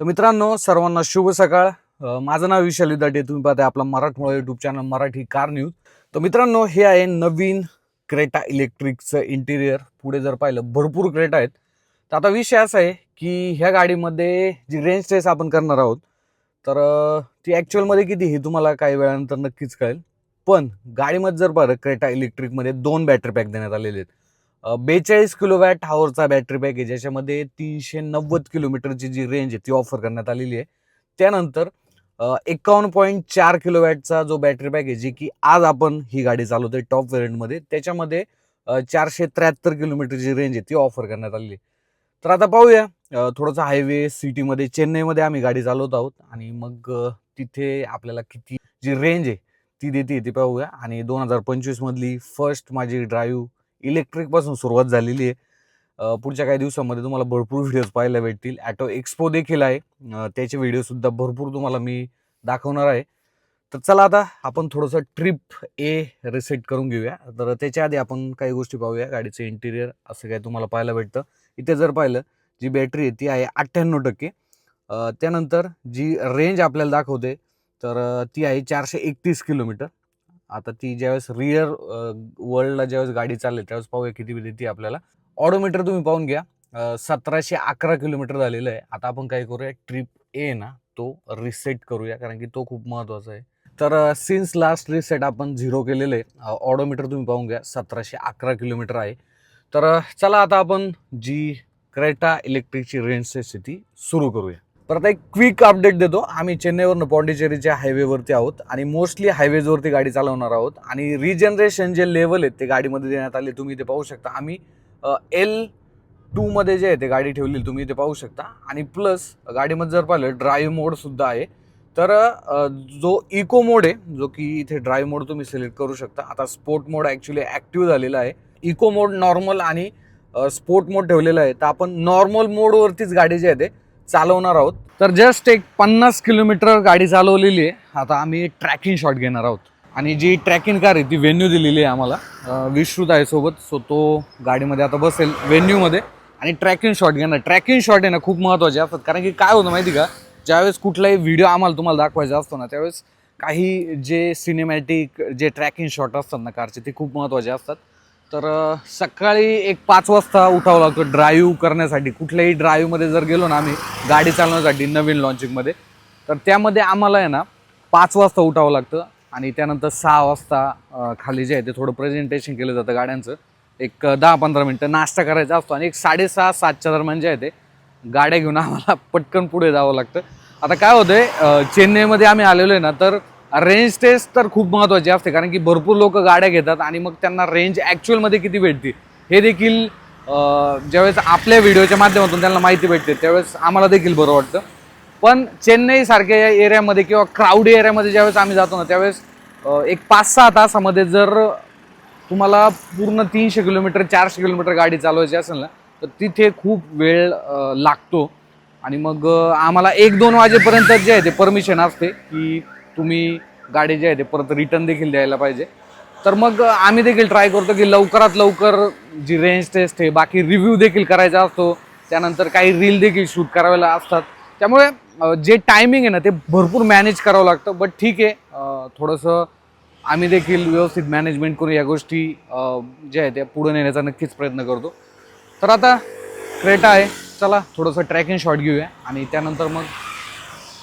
तर मित्रांनो सर्वांना शुभ सकाळ. माझं नाव विशाल दाटे तुम्ही पाहताय आपला मराठमोळा YouTube channel Marathi car news तर मित्रांनो हे आहे नवीन क्रेटा इलेक्ट्रिकचं इंटिरियर पुढे जर पाहिलं भरपूर क्रेटा आहेत. तर आता विषय असा आहे की ह्या गाडीमध्ये जी रेंज टेस्ट आपण करणार आहोत तर ती ॲक्च्युअलमध्ये किती हे तुम्हाला काही वेळानंतर नक्कीच कळेल. पण गाडीमध्ये जर बरं क्रेटा इलेक्ट्रिकमध्ये दोन बॅटरी पॅक देण्यात आलेले आहेत. बेचाळीस किलो वॅट हावरचा बॅटरी पॅक आहे ज्याच्यामध्ये तीनशे नव्वद किलोमीटरची जी रेंज आहे ती ऑफर करण्यात आलेली आहे. त्यानंतर एकावन्न पॉईंट चार किलो वॅटचा जो बॅटरी पॅक आहे जी की आज आपण ही गाडी चालवतोय टॉप व्हेरियंटमध्ये त्याच्यामध्ये चारशे त्र्याहत्तर किलोमीटरची रेंज आहे ती ऑफर करण्यात आलेली आहे. तर आता पाहूया थोडंसं हायवे सिटीमध्ये चेन्नईमध्ये आम्ही गाडी चालवत आहोत आणि मग तिथे आपल्याला किती जी रेंज आहे ती देते ती पाहूया. आणि दोन हजार पंचवीसमधली फर्स्ट माझी ड्राईव्ह इलेक्ट्रिकपासून सुरुवात झालेली आहे. पुढच्या काही दिवसामध्ये तुम्हाला भरपूर व्हिडिओज पाहायला भेटतील. ॲटो एक्सपो देखील आहे. त्याचे व्हिडिओसुद्धा भरपूर तुम्हाला मी दाखवणार आहे. तर चला आता आपण थोडंसं ट्रिप ए रिसेट करून घेऊया. तर त्याच्या आधी आपण काही गोष्टी पाहूया. गाडीचं इंटिरियर असं काय तुम्हाला पाहायला भेटतं. इथे जर पाहिलं जी बॅटरी आहे ती आहे अठ्ठ्याण्णव टक्के. त्यानंतर जी रेंज आपल्याला दाखवते तर ती आहे चारशे एकतीस किलोमीटर. आता ती ज्यावेळेस रिअर वर्ल्डला ज्यावेळेस गाडी चालली त्यावेळेस पाहूया किती देते आपल्याला. ऑडोमीटर तुम्ही पाहून घ्या. सतराशे अकरा किलोमीटर झालेलं आहे. आता आपण काय करूया ट्रिप ए ना तो रिसेट करूया कारण की तो खूप महत्त्वाचा आहे. तर सिन्स लास्ट रिसेट आपण झिरो केलेलं आहे ऑडोमीटर तुम्ही पाहून घ्या सतराशे अकरा किलोमीटर आहे. तर चला आता आपण जी क्रेटा इलेक्ट्रिकची रेंज स्थिती ती सुरू करूया. परत एक क्विक अपडेट देतो. आम्ही चेन्नईवरनं पॉंडिचेरीच्या हायवेवरती आहोत आणि मोस्टली हायवेजवरती गाडी चालवणार आहोत. आणि रिजनरेशन जे लेवल आहेत ते गाडीमध्ये देण्यात आले तुम्ही ते पाहू शकता. आम्ही एल टूमध्ये जे आहे ते गाडी ठेवलेली तुम्ही ते पाहू शकता. आणि प्लस गाडीमध्ये जर पाहिलं ड्राईव्ह मोडसुद्धा आहे. तर जो इको मोड आहे जो की इथे ड्राईव्ह मोड तुम्ही सिलेक्ट करू शकता. आता स्पोर्ट मोड ॲक्च्युली ॲक्टिव्ह झालेला आहे. इको मोड नॉर्मल आणि स्पोर्ट मोड ठेवलेला आहे. तर आपण नॉर्मल मोडवरतीच गाडी जी आहे ते चालवणार आहोत. तर जस्ट एक पन्नास किलोमीटर गाडी चालवलेली आहे. आता आम्ही ट्रॅकिंग शॉट घेणार आहोत. आणि जी ट्रॅकिंग कार आहे ती व्हेन्यू दिलेली आहे आम्हाला. विश्रुत आहे सोबत सो तो गाडीमध्ये आता बसेल व्हेन्यूमध्ये आणि ट्रॅकिंग शॉट घेणार. ट्रॅकिंग शॉट आहे ना खूप महत्त्वाचे असतात. कारण की काय होतं माहिती का? ज्यावेळेस कुठलाही व्हिडिओ आम्हाला तुम्हाला दाखवायचा असतो ना त्यावेळेस काही जे सिनेमॅटिक जे ट्रॅकिंग शॉट असतात ना कारचे ते खूप महत्त्वाचे असतात. तर सकाळी एक पाच वाजता उठावं लागतं ड्राईव्ह करण्यासाठी. कुठल्याही ड्राईव्हमध्ये जर गेलो ना आम्ही गाडी चालवण्यासाठी नवीन लॉन्चिंगमध्ये तर त्यामध्ये आम्हाला आहे ना पाच वाजता उठावं लागतं आणि त्यानंतर सहा वाजता खाली जे आहे ते थोडं प्रेझेंटेशन केलं जातं गाड्यांचं. एक दहा पंधरा मिनटं नाश्ता करायचा असतो आणि एक साडेसहा सातच्या दरम्यान जे आहे ते गाड्या घेऊन आम्हाला पटकन पुढे जावं लागतं. आता काय होतं आहे चेन्नईमध्ये आम्ही आलेलो आहे ना तर रेंज टेस्ट तर खूप महत्त्वाची असते कारण की भरपूर लोक गाड्या घेतात आणि मग त्यांना रेंज ॲक्च्युअलमध्ये किती भेटते हे देखील ज्यावेळेस आपल्या व्हिडिओच्या माध्यमातून त्यांना माहिती भेटते त्यावेळेस आम्हाला देखील बरं वाटतं. पण चेन्नईसारख्या या एरियामध्ये किंवा क्राऊडी एरियामध्ये ज्यावेळेस आम्ही जातो ना त्यावेळेस एक पाच सहा तासामध्ये जर तुम्हाला पूर्ण तीनशे किलोमीटर चारशे किलोमीटर गाडी चालवायची असेल ना तर तिथे खूप वेळ लागतो. आणि मग आम्हाला एक दोन वाजेपर्यंत जे आहे ते परमिशन असते की तुम्ही गाडी जे आहे ते परत रिटर्न देखील द्यायला पाहिजे. तर मग आम्ही देखील ट्राय करतो की लवकरात लवकर जी रेंज टेस्ट आहे बाकी रिव्ह्यू देखील करायचा असतो. त्यानंतर काही रील देखील शूट करायला असतात. त्यामुळे जे टायमिंग आहे ना ते भरपूर मॅनेज करावं लागतं. बट ठीक आहे थोडंसं आम्ही देखील व्यवस्थित मॅनेजमेंट करून या गोष्टी ज्या आहेत त्या पुढे नेण्याचा नक्कीच प्रयत्न करतो. तर आता क्रेटा आहे. चला थोडंसं ट्रॅकिंग शॉट घेऊया. आणि त्यानंतर मग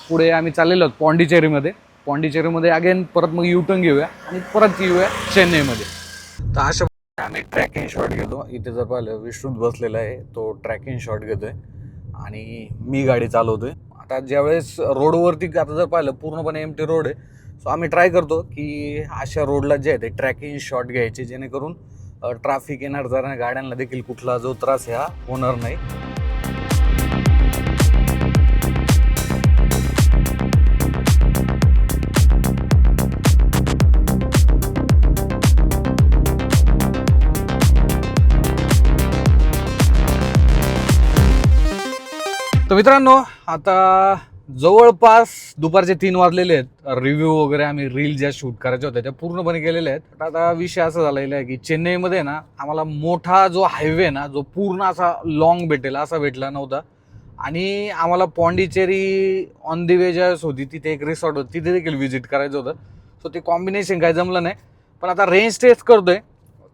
पुढे आम्ही चाललेलो आहोत पॉंडिचेरीमध्ये. पॉंडिचेरीमध्ये अगेन परत मग युटर्न घेऊया आणि परत येऊया चेन्नईमध्ये. तर अशा आम्ही ट्रॅकिंग शॉट घेतो. इथे जर पाहिलं विश्रुत बसलेला आहे. तो ट्रॅकिंग शॉट घेतोय. आणि मी गाडी चालवतोय. आता ज्यावेळेस रोडवरती आता जर पाहिलं पूर्णपणे एम टी रोड आहे. सो आम्ही ट्राय करतो की अशा रोडला जे आहे ते ट्रॅकिंग शॉट घ्यायचे जेणेकरून ट्रॅफिक येणार जाणार गाड्यांना देखील कुठला जो त्रास ह्या हा होणार नाही. तर मित्रांनो आता जवळपास दुपारचे तीन वाजलेले आहेत. रिव्ह्यू वगैरे आम्ही रील ज्या शूट करायच्या होत्या त्या पूर्णपणे केलेल्या आहेत. आता विषय असा झालेला आहे की चेन्नईमध्ये ना आम्हाला मोठा जो हायवे ना जो पूर्ण असा लॉंग भेटेल असा भेटला नव्हता. आणि आम्हाला पॉंडिचेरी ऑन दी वे ज्यावेळेस होती तिथे एक रिसॉर्ट होती तिथे देखील व्हिजिट करायचं होतं. सो ते कॉम्बिनेशन काय जमलं नाही. पण आता रेंज टेस्ट करतोय.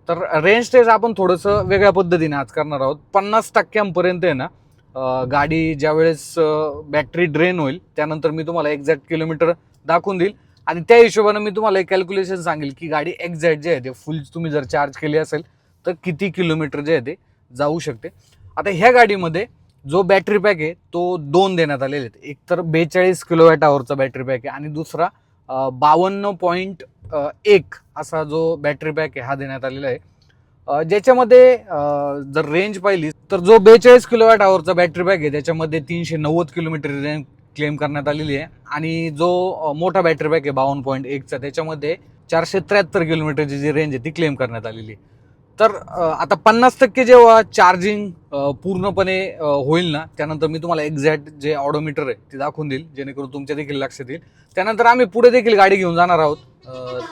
तर रेंज टेस्ट आपण थोडंसं वेगळ्या पद्धतीने आज करणार आहोत. पन्नास टक्क्यांपर्यंत आहे ना गाडी ज्यावेळेस बॅटरी ड्रेन होईल त्यानंतर मी तुम्हाला एक्झॅक्ट किलोमीटर दाखवून देईल. आणि त्या हिशोबानं मी तुम्हाला एक कॅल्क्युलेशन सांगेल की गाडी एक्झॅक्ट जे आहे ते फुल तुम्ही जर चार्ज केली असेल तर किती किलोमीटर जे आहे ते जाऊ शकते. आता ह्या गाडीमध्ये जो बॅटरी पॅक आहे तो दोन देण्यात आलेले आहेत. एक तर बेचाळीस किलोवॅट आवरचा बॅटरी पॅक आहे आणि दुसरा बावन्न पॉईंट एक असा जो बॅटरी पॅक आहे हा देण्यात आलेला आहे. ज्याच्यामध्ये जर रेंज पाहिली तर जो बेचाळीस किलोवॅट आवरचा बॅटरी बॅग आहे त्याच्यामध्ये तीनशे नव्वद किलोमीटर रेंज क्लेम करण्यात आलेली आहे. आणि जो मोठा बॅटरी बॅग आहे बावन्न पॉईंट एकचा त्याच्यामध्ये चारशे त्र्याहत्तर किलोमीटरची जी रेंज आहे ती क्लेम करण्यात आलेली आहे. तर आता पन्नास टक्के जेव्हा चार्जिंग पूर्णपणे होईल ना त्यानंतर मी तुम्हाला एक्झॅक्ट जे ऑडोमीटर आहे ते दाखवून देईल जेणेकरून तुमच्या देखील लक्षात येईल. त्यानंतर आम्ही पुढे देखील गाडी घेऊन जाणार आहोत.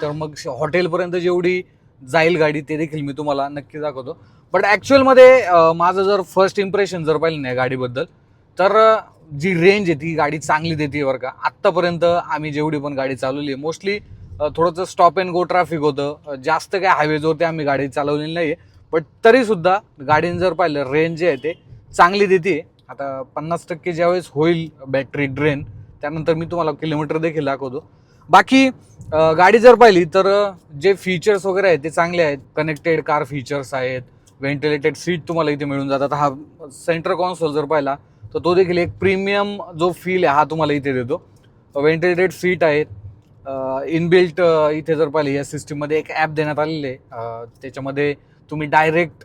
तर मग हॉटेलपर्यंत जेवढी जाईल गाडी ते देखील मी तुम्हाला नक्की दाखवतो. बट ॲक्च्युअलमध्ये माझं जर फर्स्ट इम्प्रेशन जर पाहिलं नाही गाडीबद्दल तर जी रेंज आहे ती गाडी चांगली देते बरं का. आत्तापर्यंत आम्ही जेवढी पण गाडी चालवली आहे मोस्टली थोडंसं स्टॉप अँड गो ट्रॅफिक होतं. जास्त काय हायवेजवरती आम्ही गाडी चालवलेली नाही आहे बट तरीसुद्धा गाडीने जर पाहिलं रेंज जे आहे ते चांगली देते आता पन्नास टक्के ज्यावेळेस होईल बॅटरी ड्रेन त्यानंतर मी तुम्हाला किलोमीटर देखील दाखवतो. बाकी गाडी जर पाहिली तर जे फीचर्स वगैरे आहेत ते चांगले आहेत. कनेक्टेड कार फीचर्स आहेत. व्हेंटिलेटेड सीट तुम्हाला इथे मिळून जातात. हा सेंटर कॉन्सोल जर पाहिला तर तो देखील एक प्रीमियम जो फील आहे हा तुम्हाला इथे देतो. व्हेंटिलेटेड सीट आहेत. इनबिल्ट इथे जर पाहिले या सिस्टीममध्ये एक ॲप देण्यात आलेलं आहे. त्याच्यामध्ये तुम्ही डायरेक्ट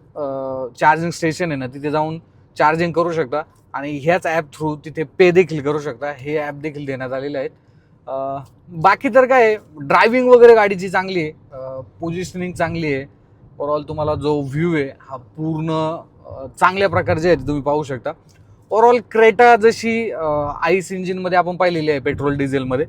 चार्जिंग स्टेशन आहे ना तिथे जाऊन चार्जिंग करू शकता. आणि ह्याच ॲप थ्रू तिथे पे देखील करू शकता. हे ॲप देखील देण्यात आलेले आहेत. बाकी तर काय आहे ड्रायव्हिंग वगैरे गाडीची चांगली आहे. पोझिशनिंग चांगली आहे. ओवरऑल तुम्हाला जो व्ह्यू आहे हा पूर्ण चांगल्या प्रकारचे आहेत तुम्ही पाहू शकता. ओवरऑल क्रेटा जशी आईस इंजिनमध्ये आपण पाहिलेली आहे पेट्रोल डिझेलमध्ये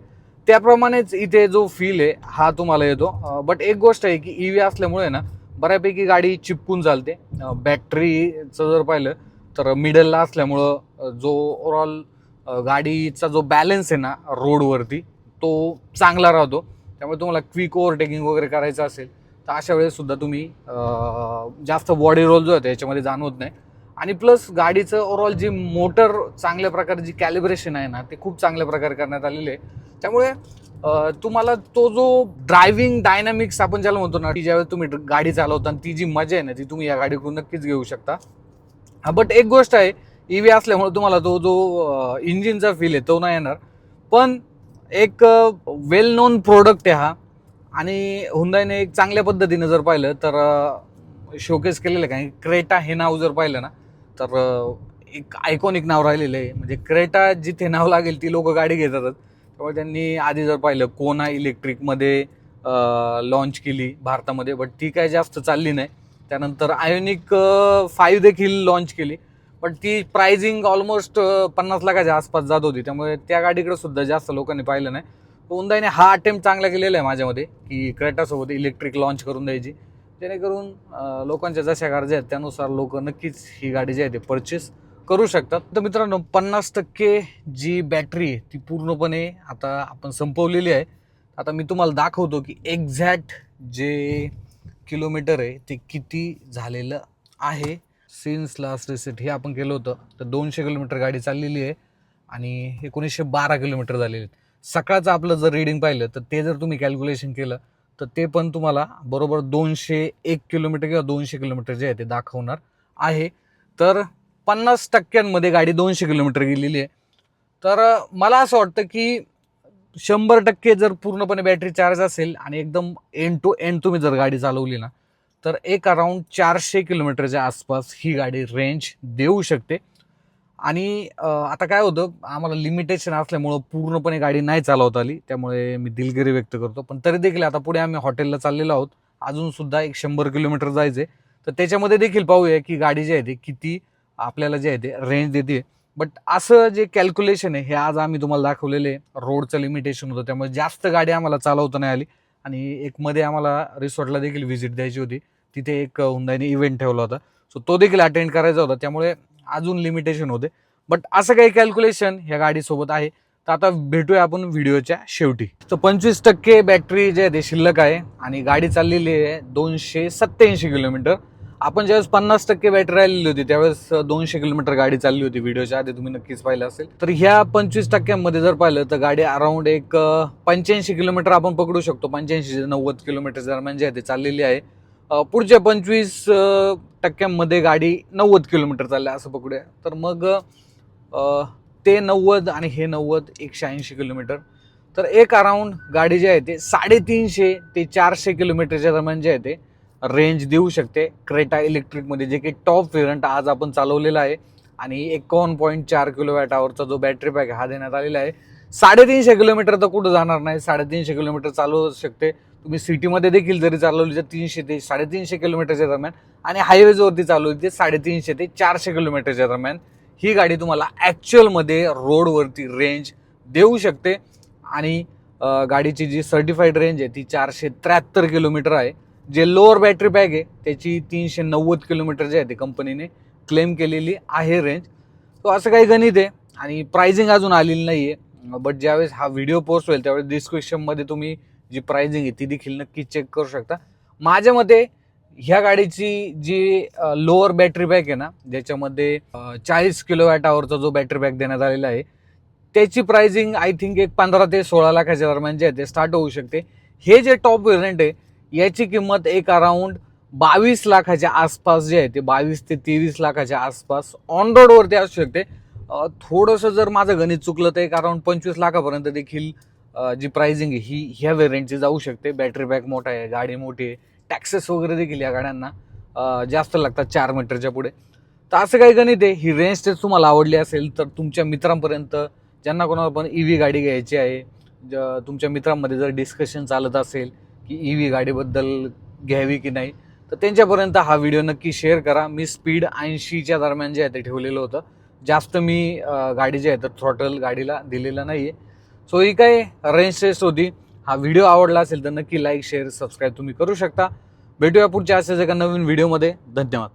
त्याप्रमाणेच इथे जो फील आहे हा तुम्हाला येतो. बट एक गोष्ट आहे की ई व्ही असल्यामुळे ना बऱ्यापैकी गाडी चिपकून चालते. बॅटरीचं जर पाहिलं तर मिडलला असल्यामुळं जो ओवरऑल गाडीचा जो बॅलन्स आहे ना रोडवरती तो चांगला राहतो. त्यामुळे तुम्हाला क्विक ओव्हरटेकिंग वगैरे करायचं असेल तर अशा वेळेससुद्धा तुम्ही जास्त बॉडी रोल जो आहे त्याच्यामध्ये जाणवत नाही. आणि प्लस गाडीचं ओव्हरऑल जी मोटर चांगल्या प्रकारे जी कॅलिब्रेशन आहे ना ते खूप चांगल्या प्रकारे करण्यात आलेले आहे. त्यामुळे तुम्हाला तो जो ड्रायव्हिंग डायनामिक्स आपण ज्याला म्हणतो ना की ज्यावेळेस तुम्ही गाडी चालवता ती जी मजा आहे ना ती तुम्ही या गाडीकडून नक्कीच घेऊ शकता. बट एक गोष्ट आहे ई व्ही असल्यामुळे तुम्हाला तो जो इंजिनचा फील आहे तो नाही येणार. पण एक वेल नोन प्रोडक्ट आहे हा. आणि हुंदाईने एक चांगल्या पद्धतीने जर पाहिलं तर शोकेस केलेलं आहे क्रेटा हे नाव जर पाहिलं ना तर एक आयकॉनिक नाव राहिलेलं आहे. म्हणजे क्रेटा जिथे नाव लागेल ती लोक गाडी घेतातच. त्यामुळे त्यांनी आधी जर पाहिलं कोना इलेक्ट्रिकमध्ये लॉन्च केली भारतामध्ये बट ती काय जास्त चालली नाही. त्यानंतर आयोनिक फाईव्ह देखील लॉन्च केली. पण ती प्राइजिंग ऑलमोस्ट पन्नास लाखाच्या आसपास जात होती. त्यामुळे त्या गाडीकडे सुद्धा जास्त लोकांनी पाहिलं नाही. हुंदाईने हा अटेम्प्ट चांगला केलेला आहे माझ्यामध्ये की क्रेटासोबत इलेक्ट्रिक लॉन्च करून द्यायची. जेणेकरून लोकांच्या जशा गरजा आहेत त्यानुसार लोक नक्कीच ही गाडी जी आहे ते परचेस करू शकतात. तर मित्रांनो पन्नास टक्के जी बॅटरी आहे ती पूर्णपणे आता आपण संपवलेली आहे. आता मी तुम्हाला दाखवतो की एक्झॅक्ट जे किलोमीटर आहे ते किती झालेलं आहे. सिन्स लास्ट रिसेट हे आपण केलं होतं तर दोनशे किलोमीटर गाडी चाललेली आहे आणि एकोणीसशे बारा किलोमीटर झालेली आहेत. सकाळचं आपलं जर रिडिंग पाहिलं तर ते जर तुम्ही कॅल्क्युलेशन केलं तर ते पण तुम्हाला बरोबर दोनशे एक किलोमीटर किंवा दोनशे किलोमीटर जे आहे ते दाखवणार आहे. तर पन्नास टक्क्यांमध्ये गाडी दोनशे किलोमीटर गेलेली आहे. तर मला असं वाटतं की शंभर टक्के जर पूर्णपणे बॅटरी चार्ज असेल आणि एकदम एंड टू एंड तुम्ही जर गाडी चालवली ना तर एक अराऊंड चारशे किलोमीटरच्या आसपास ही गाडी रेंज देऊ शकते. आणि आता काय होतं आम्हाला लिमिटेशन असल्यामुळं पूर्णपणे गाडी नाही चालवता आली. त्यामुळे मी दिलगिरी व्यक्त करतो. पण तरी देखील आता पुढे आम्ही हॉटेलला चाललेलो आहोत. अजूनसुद्धा एक शंभर किलोमीटर जायचे तर त्याच्यामध्ये देखील पाहूया की गाडी जी आहे ती किती आपल्याला जे आहे ते रेंज देते बट असं जे कॅल्क्युलेशन आहे हे आज आम्ही तुम्हाला दाखवलेले आहे. रोडचं लिमिटेशन होतं. त्यामुळे जास्त गाडी आम्हाला चालवता नाही आली. आणि एक मध्ये आम्हाला रिसॉर्टला देखील व्हिजिट द्यायची होती. तिथे एक हुंदाईने इव्हेंट ठेवला होता. सो तो देखील अटेंड करायचा होता. त्यामुळे अजून लिमिटेशन होते. बट असं काही कॅल्क्युलेशन ह्या गाडीसोबत आहे. तर आता भेटूया आपण व्हिडिओच्या शेवटी. तर पंचवीस टक्के बॅटरी जे आहे ते शिल्लक आहे. आणि गाडी चाललेली आहे दोनशे सत्याऐंशी किलोमीटर. आपण ज्यावेळेस पन्नास टक्के बॅटरी राहिलेली होती त्यावेळेस दोनशे किलोमीटर गाडी चालली होती व्हिडिओच्या. आधी तुम्ही नक्कीच पाहिलं असेल. तर ह्या पंचवीस टक्क्यांमध्ये जर पाहिलं तर गाडी अराउंड एक पंच्याऐंशी किलोमीटर आपण पकडू शकतो. पंच्याऐंशी नव्वद किलोमीटर दरम्यान जे आहे ते चाललेली आहे. पुढच्या पंचवीस टक्क्यांमध्ये गाडी नव्वद किलोमीटर चालल्या असं पकडूया तर मग ते नव्वद आणि हे नव्वद एकशे ऐंशी किलोमीटर. तर एक अराऊंड गाडी जी आहे ते साडेतीनशे ते चारशे किलोमीटरच्या दरम्यान जे आहे ते रेंज देऊ शकते. क्रेटा इलेक्ट्रिकमध्ये जे की टॉप वेरियंट आज आपण चालवलेला आहे आणि एकावन्न पॉईंट चार किलोवॅट आवरचा जो बॅटरी पॅक हा देण्यात आलेला आहे. साडेतीनशे किलोमीटर तर कुठं जाणार नाही. साडेतीनशे किलोमीटर चालू शकते. तुम्ही सिटीमध्ये देखील जरी चालवली तर तीनशे ते साडेतीनशे किलोमीटरच्या दरम्यान आणि हायवेजवरती चालवली ते साडेतीनशे ते चारशे किलोमीटरच्या दरम्यान ही गाडी तुम्हाला ॲक्च्युअलमध्ये रोडवरती रेंज देऊ शकते. आणि गाडीची जी सर्टिफाईड रेंज आहे ती चारशे त्र्याहत्तर किलोमीटर आहे. जे लोअर बॅटरी बॅग आहे त्याची तीनशे नव्वद किलोमीटर जे आहे ते कंपनीने क्लेम केलेली आहे रेंज तो असं काही गणित आहे. आणि प्राइसिंग अजून आलेली नाही आहे बट ज्यावेळेस हा व्हिडिओ पोस्ट होईल त्यावेळेस डिस्क्रिप्शनमध्ये तुम्ही जी प्राइजिंग आहे ती देखील नक्की चेक करू शकता. माझ्या मते ह्या गाडीची जी लोअर बॅटरी बॅग आहे ना ज्याच्यामध्ये चाळीस किलो वॅट आवरचा जो बॅटरी बॅग देण्यात आलेला आहे त्याची प्राइजिंग आय थिंक एक पंधरा ते सोळा लाखाच्या दरम्यान जे आहे ते स्टार्ट होऊ शकते. हे जे टॉप व्हेरियंट आहे याची किंमत एक अराउंड बावीस लाखाच्या आसपास जे आहे ते बावीस ते तेवीस लाखाच्या आसपास ऑन रोडवरती असू शकते. थोडंसं जर माझं गणित चुकलं तर एक अराउंड पंचवीस लाखापर्यंत देखील जी प्राइसिंग आहे ही ह्या व्हेरियंटची जाऊ शकते. बॅटरी बॅक मोठा आहे गाडी मोठी आहे. टॅक्सेस वगैरे देखील या गाड्यांना जास्त लागतात चार मीटरच्या पुढे. तर असं काही गणित आहे. ही रेंज तेच तुम्हाला आवडली असेल तर तुमच्या मित्रांपर्यंत ज्यांना कोणाला पण ई व्ही गाडी घ्यायची आहे ज- तुमच्या मित्रांमध्ये जर डिस्कशन चालत असेल की ई व्ही गाडीबद्दल घ्यावी की नाही तर त्यांच्यापर्यंत हा व्हिडिओ नक्की शेअर करा. मी स्पीड ऐंशीच्या दरम्यान जे आहे ते ठेवलेलं होतं. जास्त मी गाडी जी आहे तर थ्रॉटल गाडीला दिलेलं नाही आहे सो ही काय रेंज टेस्ट होती हा व्हिडिओ आवडला असेल तर नक्की लाईक शेअर सबस्क्राईब तुम्ही करू शकता. भेटूया पुढच्या असेच एका नवीन व्हिडिओमध्ये धन्यवाद.